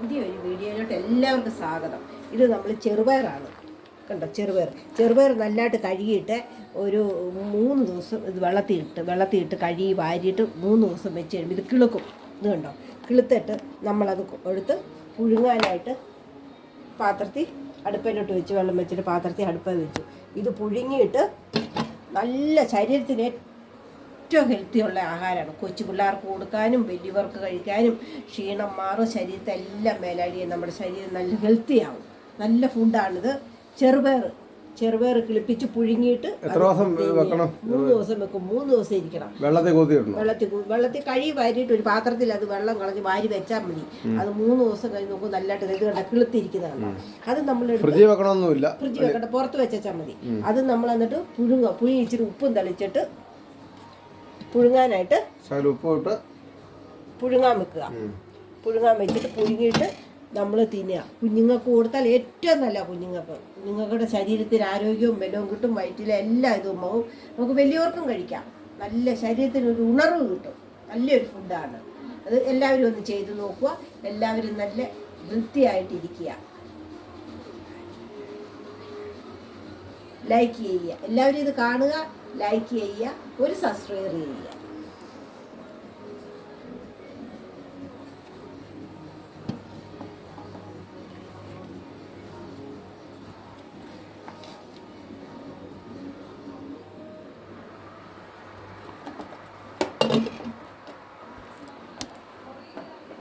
പുതിയൊരു വീഡിയോയിലോട്ട് എല്ലാവർക്കും സ്വാഗതം. ഇത് നമ്മൾ ചെറുപയറാണ്. കണ്ടോ ചെറുപയർ. ചെറുപയർ നല്ലതായിട്ട് കഴുകിയിട്ട് ഒരു മൂന്ന് ദിവസം ഇത് വെള്ളത്തിയിട്ട് വെള്ളത്തിയിട്ട് കഴുകി വാരിയിട്ട് മൂന്ന് ദിവസം വെച്ച് കഴിയുമ്പോൾ ഇത് കിളുക്കും. ഇത് കണ്ടോ? കിളുത്തിട്ട് നമ്മളത് എടുത്ത് പുഴുങ്ങാനായിട്ട് പാത്രത്തിൽ അടുപ്പിലോട്ട് വെച്ച് വെള്ളം വെച്ചിട്ട് പാത്രത്തിൽ അടുപ്പിൽ വെച്ചു. ഇത് പുഴുങ്ങിയിട്ട് നല്ല ശരീരത്തിന് ഏറ്റവും ഹെൽത്തിയുള്ള ആഹാരമാണ്. കൊച്ചു പിള്ളേർക്ക് കൊടുക്കാനും വലിയവർക്ക് കഴിക്കാനും ക്ഷീണം മാറും ശരീരത്തെ എല്ലാം മേലാടിയും നമ്മുടെ ശരീരം നല്ല ഹെൽത്തിയാവും. നല്ല ഫുഡാണിത്. ചെറുപയർ ചെറുപയർ കിളിപ്പിച്ച് പുഴുങ്ങിയിട്ട് എത്ര ദിവസം വെക്കണം? മൂന്ന് ദിവസം വെക്കും. മൂന്ന് ദിവസം ഇരിക്കണം. വെള്ളത്തിൽ വെള്ളത്തിൽ വെള്ളത്തിൽ കഴുകി വാരിയിട്ട് ഒരു പാത്രത്തിൽ അത് വെള്ളം കളഞ്ഞ് വാരി വെച്ചാൽ മതി. അത് മൂന്ന് ദിവസം കഴിഞ്ഞ് നോക്കും നല്ലതായിട്ട് ഇത് കണ്ട കിളുത്തിരിക്കുന്നതാണ്. അത് നമ്മൾ ഫ്രിഡ്ജിൽ വെക്കണമൊന്നുമില്ല. ഫ്രിഡ്ജ് വെക്കട്ടെ പുറത്ത് വെച്ചാൽ മതി. അത് നമ്മൾ എന്നിട്ട് പുഴുങ്ങുക. പുഴുങ്ങി ഇച്ചിരി ഉപ്പും തളിച്ചിട്ട് പുഴുങ്ങാനായിട്ട് ഉപ്പിട്ട് ഉപ്പ് ഇട്ട് പുഴുങ്ങാൻ വെക്കുക. പുഴുങ്ങാൻ വെച്ചിട്ട് പുഴുങ്ങിയിട്ട് നമ്മൾ തിന്നുക. കുഞ്ഞുങ്ങൾക്ക് കൊടുത്താൽ ഏറ്റവും നല്ല കുഞ്ഞുങ്ങൾക്ക്. കുഞ്ഞുങ്ങളുടെ ശരീരത്തിന് ആരോഗ്യവും ബലവും കിട്ടും വയറ്റിലെ എല്ലാ ഇതും ആവും നമുക്ക് വലിയവർക്കും കഴിക്കാം. നല്ല ശരീരത്തിന് ഒരു ഉണർവ് കിട്ടും. നല്ലൊരു ഫുഡാണ് അത് എല്ലാവരും ഒന്ന് ചെയ്ത് നോക്കുക. എല്ലാവരും നല്ല വൃത്തിയായിട്ടിരിക്കുക. ലൈക്ക് ചെയ്യുക. എല്ലാവരും ഇത് കാണുക. ലൈക്ക് ചെയ്യുക ഒരു സബ്സ്ക്രൈബ് ചെയ്യുക.